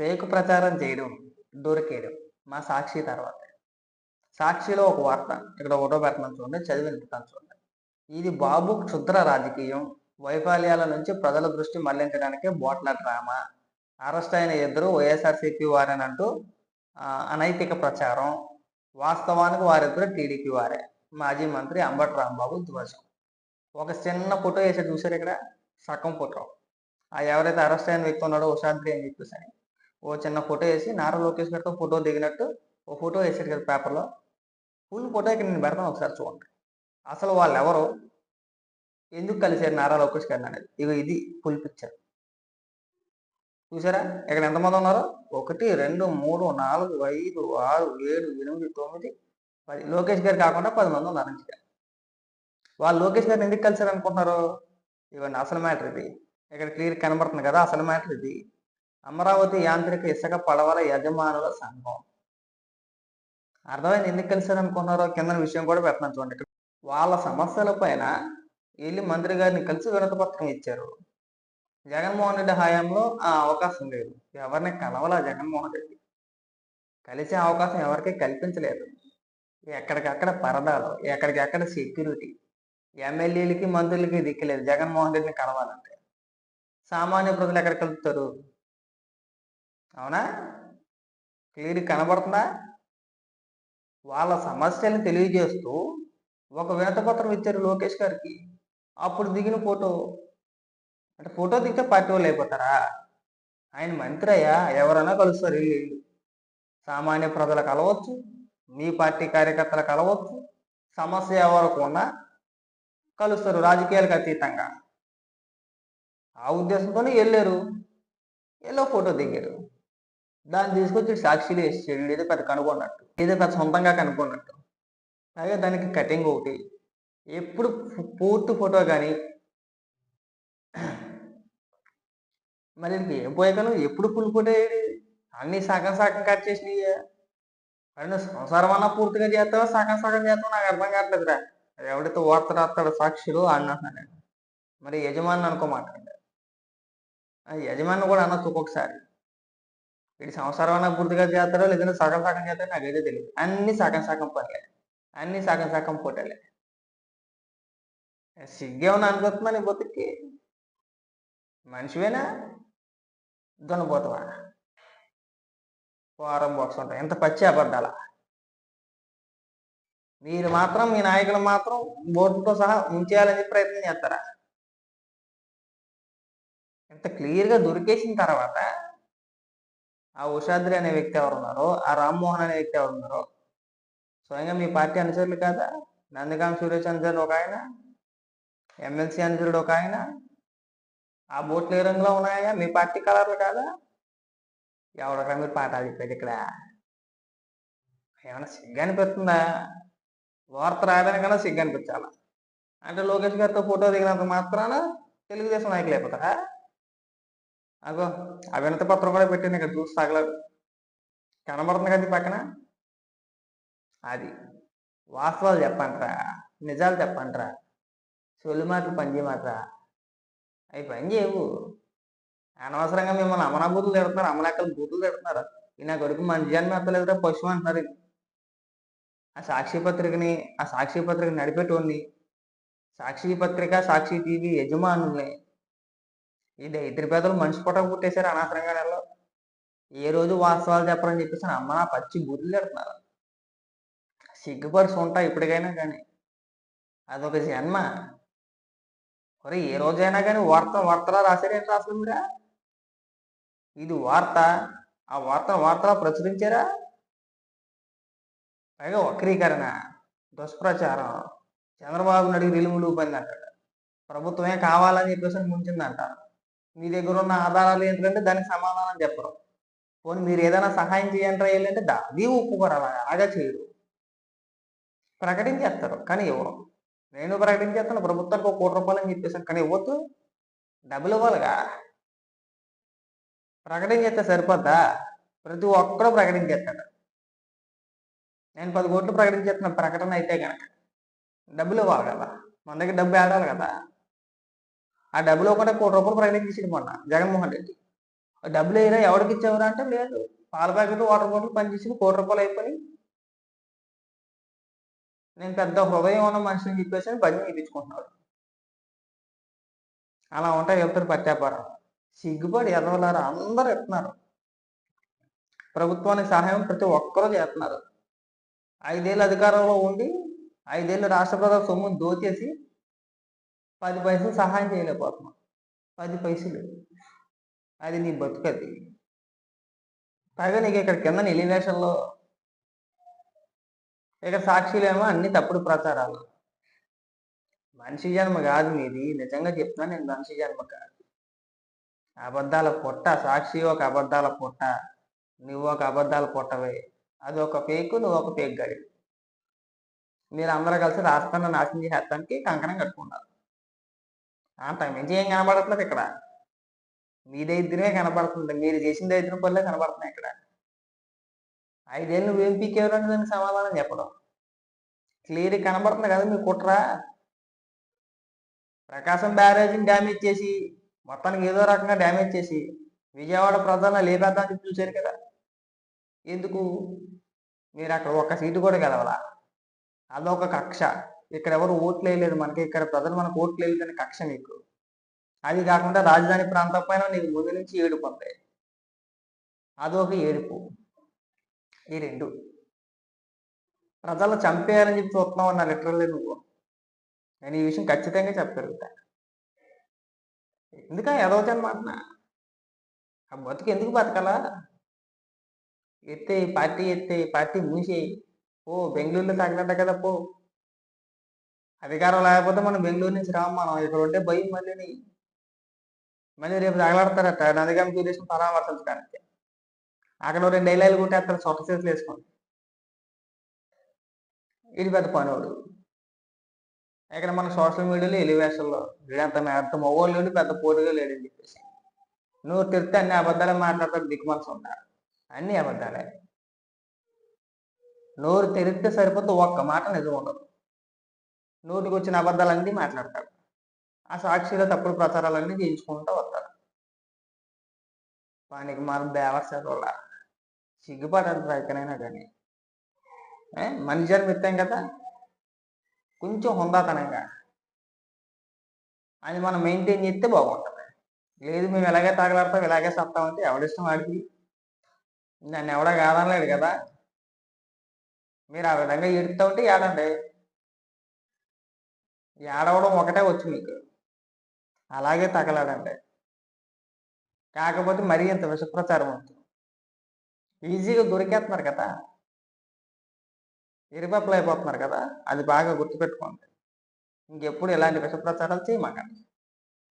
Fake ప్రచారం చేయడం దొరికేయడం. మా సాక్షి తర్వాత. సాక్షిలో ఒక వార్త ఇక్కడ ఫోటో పెట్టడం చూడండి చదివి వినిపిస్తాను చూడండి. ఇది బాబు క్షుద్ర రాజకీయం. వైఫల్యాల నుంచి ప్రజల దృష్టి మళ్ళించడానికి బోట్ల డ్రామా. అరెస్ట్ అయిన ఇద్దరు వైఎస్ఆర్సీపీ వారేనంటూ అంటూ అనైతిక ప్రచారం. వాస్తవానికి వారిద్దరు టీడీపీ వారే. మాజీ మంత్రి అంబటి రాంబాబు ధ్వజం. ఒక చిన్న ఫోటో వేసి చూసారు ఇక్కడ? సగం ఫోటో. ఆ ఎవరైతే అరెస్ట్ అయిన వ్యక్తి ఉన్నాడో ఉషాద్రి అని చెప్పేసి ఓ చిన్న ఫోటో వేసి నారా లోకేష్ గారితో ఫోటో దిగినట్టు ఓ ఫోటో వేసాడు కదా పేపర్లో. ఫుల్ ఫోటో ఇక్కడ నేను పెడతాను ఒకసారి చూడండి. అసలు వాళ్ళు ఎవరు ఎందుకు కలిసారు నారా లోకేష్ గారిని అనేది. ఇక ఇది ఫుల్ పిక్చర్. చూసారా? ఇక్కడ ఎంతమంది ఉన్నారు? ఒకటి రెండు మూడు నాలుగు ఐదు ఆరు ఏడు ఎనిమిది తొమ్మిది పది. లోకేష్ గారు కాకుండా పది మంది ఉన్నారు ఇంకా వాళ్ళు లోకేష్ గారిని ఎందుకు కలిసారు అనుకుంటున్నారు? ఇవన్నీ అసలు మ్యాటర్ ఇది. ఇక్కడ క్లియర్ కనబడుతుంది కదా అసలు మ్యాటర్ ఇది. అమరావతి యాంత్రిక ఇసుక పడవల యజమానుల సంఘం. అర్థమైంది? ఎందుకు కలిసారు అనుకున్నారో కింద విషయం కూడా పెడుతున్నాను చూడండి. వాళ్ళ సమస్యల పైన వెళ్ళి మంత్రి గారిని కలిసి వినతి పత్రం ఇచ్చారు. జగన్మోహన్ రెడ్డి హయాంలో ఆ అవకాశం లేదు. ఎవరిని కలవలా జగన్మోహన్ రెడ్డి? కలిసే అవకాశం ఎవరికీ కల్పించలేదు. ఎక్కడికక్కడ పరదాలు ఎక్కడికక్కడ సెక్యూరిటీ ఎమ్మెల్యేలకి మంత్రులకి దిక్కులేదు జగన్మోహన్ రెడ్డిని కలవాలంటే. సామాన్య ప్రజలు ఎక్కడ కలుపుతారు? అవునా? క్లియర్ కనబడుతుందా? వాళ్ళ సమస్యలను తెలియజేస్తూ ఒక వినతపత్రం ఇచ్చారు లోకేష్ గారికి. అప్పుడు దిగిన ఫోటో. అంటే ఫోటో దిగితే పార్టీ వాళ్ళు అయిపోతారా? ఆయన మంత్రి అయ్యా ఎవరైనా కలుస్తారు వీళ్ళు. సామాన్య ప్రజలు కలవచ్చు మీ పార్టీ కార్యకర్తలు కలవచ్చు సమస్య ఎవరికి ఉన్నా కలుస్తారు రాజకీయాలకు అతీతంగా. ఆ ఉద్దేశంతోనే వెళ్ళారు. ఎల్లో ఫోటో దిగారు. దాన్ని తీసుకొచ్చి సాక్షిలు వేసాడు ఏదో పెద్ద కనుగొన్నట్టు ఏదో పెద్ద సొంతంగా కనుగొన్నట్టు. అలాగే దానికి కటింగ్ ఒకటి. ఎప్పుడు పూర్తి ఫోటో కానీ మరి ఏం పోయాకను? ఎప్పుడు ఫుల్ ఫోటో ఏది అన్ని సగం సగం కట్ చేసి మరి సంసారం అన్నా పూర్తిగా చేస్తావా? సగం సగం చేస్తావు? నాకు అర్థం కావట్లేదురా. ఎవడైతే వార్త రాస్తాడో సాక్షులు అన్నాను మరి యజమాని అనుకోమాట ఆ యజమాని కూడా అనొచ్చు ఒక్కొక్కసారి వీడి సంవత్సరం అన్నా పూర్తిగా చేస్తాడో లేదంటే సగం సగం చేస్తాడో నాకైతే తెలియదు అన్ని సగం సగం పనులే అన్ని సగం సగం ఫోటోలే సిగ్గేమన్నా అనుకుంటున్నా నీ బతుక్కి మనిషివేనా? దున్నపోతావా వారం బాక్స్ ఉంటాయి ఎంత పచ్చి అబద్ధాల. మీరు మాత్రం మీ నాయకులు మాత్రం బోర్డుతో సహా ఉంచేయాలని ప్రయత్నం చేస్తారా? ఇంత క్లియర్గా దొరికేసిన తర్వాత ఆ ఉషాద్రి అనే వ్యక్తి ఎవరు ఉన్నారు ఆ రామ్మోహన్ అనే వ్యక్తి ఎవరు ఉన్నారు స్వయంగా మీ పార్టీ అనుచరులు కాదా? నందిగాం సురేష్ అనుచరుడు ఒక ఆయన ఎమ్మెల్సీ అనుచరుడు ఒక ఆయన. ఆ బోట్లు ఏ రంగులో ఉన్నాయా? మీ పార్టీ కలర్లు కాదా? ఎవడక్కడ మీరు పాఠాలు చెప్పేది ఇక్కడ. ఏమైనా సిగ్గు అనిపిస్తుందా వార్త రాయడానికైనా సిగ్గు అనిపించాలా అంటే లోకేష్ గారితో ఫోటో దిగినంత మాత్రాన తెలుగుదేశం నాయకులు అయిపోతారా? అగో ఆ వినత పత్రం కూడా పెట్టింది ఇక్కడ చూసి తగలదు కనబడుతుంది కదా పక్కన? అది. వాస్తవాలు చెప్పంటరా నిజాలు చెప్పండిరా. సొల్లు మాటలు పనిచేయమాటరా అవి పని చేయవు అనవసరంగా మిమ్మల్ని అమనా బూతులు తిడుతున్నారు అమలాకలు బూతులు తిడుతున్నారు. ఈ నా కొడుకు మంచి జన్మ ఎత్తలేదురా పశువు అంటున్నారు ఆ సాక్షి పత్రికని ఆ సాక్షి పత్రిక నడిపేటోని సాక్షి పత్రిక సాక్షి టీవీ యజమానుల్ని. ఈ దరిద్ర పేదలు మనిషి పొట్టకు పుట్టేశారు అనవసరంగా నెలలో. ఏ రోజు వాస్తవాలు చెప్పరని చెప్పేసి అమ్మ నా పచ్చి బూతులు తిడుతున్నారు సిగ్గుపరిచి ఉంటా ఇప్పటికైనా కానీ. అదొక జన్మ. మరి ఏ రోజైనా కానీ వార్త వార్తలా రాశారేంటి రాసులు మీరా? ఇది వార్త. ఆ వార్తను వార్తలా ప్రచురించారా? పైగా వక్రీకరణ దుష్ప్రచారం. చంద్రబాబు నాయుడు నిలుములు పని అంటాడు. ప్రభుత్వమే కావాలని చెప్పేసి ముంచింది అంటారు మీ దగ్గర ఉన్న ఆధారాలు ఏంటంటే దానికి సమాధానం చెప్పరు. పోనీ మీరు ఏదైనా సహాయం చేయండి ఏంటంటే అది ఒప్పుకోరు అలా అలాగా చేయరు ప్రకటించేస్తారు. కానీ ఇవ్వరు నేను ప్రకటించేస్తాను ప్రభుత్వానికి ఒక కోటి రూపాయలు అని చెప్పేసాను కానీ ఇవ్వద్దు డబ్బులు ఇవ్వాలిగా. ప్రకటించేస్తే సరిపోద్దా? ప్రతి ఒక్కడూ ప్రకటించేస్తాడు. నేను పది కోట్లు ప్రకటించేస్తున్నాను ప్రకటన అయితే కనుక డబ్బులు ఇవ్వాలి కదా? మన దగ్గర డబ్బు ఆడాలి కదా? ఆ డబ్బులు ఒకటే కోటి రూపాయలు ప్రకటించేసాడు మొన్న జగన్మోహన్ రెడ్డి. డబ్బులు ఏదైనా ఎవరికి ఇచ్చేవారు అంటే లేదు. పాల ప్యాకెట్లు వాటర్ బాటిల్ పనిచేసి కోటి రూపాయలు అయిపోయి నేను పెద్ద హృదయం ఉన్న మనిషిని చెప్పేసి భజన ఇప్పించుకుంటున్నాడు అలా ఉంటాయి వెళ్తారు పట్టాపారం సిగ్గుపడి ఎదవలారు? అందరూ ఎత్తున్నారు ప్రభుత్వానికి సహాయం ప్రతి ఒక్కరూ చేస్తున్నారు. ఐదేళ్ళు అధికారంలో ఉండి ఐదేళ్ళు రాష్ట్ర ప్రజల సొమ్మును దోచేసి పది పైసలు సహాయం చేయలేకపోతున్నాం పది పైసలు. అది నీ బతుకది. పైగా నీకు ఇక్కడ కింద ఎలివేషన్లో ఇక్కడ సాక్షిలేమో అన్ని తప్పుడు ప్రచారాలు. మనిషి జన్మ కాదు మీది. నిజంగా చెప్తున్నా నేను మనిషి జన్మ కాదు. అబద్ధాల పొట్ట సాక్షి ఒక అబద్ధాల పొట్ట నువ్వు ఒక అబద్ధాల పొట్టవే. అది ఒక ఫేక్ నువ్వు ఒక ఫేక్ గడి మీరు అందరూ కలిసి రాష్ట్రాన్ని నాశనం చేసేస్తానికి కంకణం కట్టుకున్నారు అంతకు మించి ఏం కనబడట్లేదు ఇక్కడ? మీ దరిద్రమే కనబడుతుంది. మీరు చేసిన దరిద్రం పనులే కనబడుతున్నాయి ఇక్కడ. ఐదేళ్ళు నువ్వేం పీకేవరంటే దానికి సమాధానం చెప్పడం. క్లియర్ కనబడుతుంది కదా మీ కుట్ర? ప్రకాశం బ్యారేజ్ని డ్యామేజ్ చేసి మొత్తానికి ఏదో రకంగా డ్యామేజ్ చేసి విజయవాడ ప్రధాన లేపేద్దామని చూశారు కదా? ఎందుకు? మీరు అక్కడ ఒక్క సీటు కూడా గెలవాల? అదొక కక్ష. ఇక్కడ ఎవరు ఓట్లు వేయలేదు మనకి ఇక్కడ ప్రజలు మనకు ఓట్లు వేయలేదని కక్ష నీకు. అది కాకుండా రాజధాని ప్రాంతం పైన నీకు ముందు నుంచి ఏడుపు ఉంది. అదొక ఏడుపు. ఈ రెండు. ప్రజలు చంపేయాలని చెప్పి చూస్తున్నావు అన్న లిటరల్లీ నువ్వు. నేను ఈ విషయం ఖచ్చితంగా చెప్పగలుగుతా. ఎందుక ఎదవచ్చని మాట ఆ బతుకు ఎందుకు బతకాలా? ఎత్తే పార్టీ ఎత్తే పార్టీ మూసేయి. ఓ బెంగళూరులో తగినట్టు కదా పో. అధికారం లేకపోతే మనం బెంగళూరు నుంచి రాము మనం. ఇక్కడ ఉంటే భయం మళ్ళీ మళ్ళీ రేపు తగలాడతారట. నందిగామ టూరిస్ట్ పరామర్శించడానికి. అక్కడ రెండు డైలాగులు కొట్టేస్తారు సొట్ట చేతులు వేసుకోండి ఇది పెద్ద పనివాడు ఇక్కడ మన సోషల్ మీడియాలో ఎలివేషన్లో వీడంత అంత మగవాళ్ళు లేడు పెద్ద పోటీగా లేడని చెప్పేసి. నువ్వు తిరిగితే అన్ని అబద్ధాలే మాట్లాడతాడు దిక్కుమనసు ఉన్నారు అన్ని అబద్ధాలే. నోరు తెరిస్తే సరిపోతే ఒక్క మాట నిజం ఉండదు. నోటికి వచ్చిన అబద్ధాలన్నీ మాట్లాడతాడు ఆ సాక్షిలో తప్పుడు ప్రచారాలన్నీ చేయించుకుంటూ వస్తారు. వానికి మనం దేవర్స వాళ్ళ సిగ్గుపడాలి ఎక్కడైనా కానీ ఏ? మనిషి మిత్తం కదా? కొంచెం హుందాతనంగా. అది మనం మెయింటైన్ చేస్తే బాగుంటుంది. లేదు మేము ఇలాగే తాగలాడతాం ఇలాగే సత్తామంటే ఎవడిష్టం వాడికి? నన్ను ఎవడ కాదనలేదు కదా? మీరు ఆ విధంగా ఏడుతూ ఉంటే ఏడండి? ఏడవడం ఒకటే వచ్చు మీకు అలాగే తగలాడండి. కాకపోతే మరీ ఇంత విషప్రచారం ఉంటుంది ఈజీగా దొరికేస్తున్నారు కదా. ఇరుపప్పులు అయిపోతున్నారు కదా. అది బాగా గుర్తుపెట్టుకోండి. ఇంకెప్పుడు ఇలాంటి విషప్రచారాలు చేయమాకండి.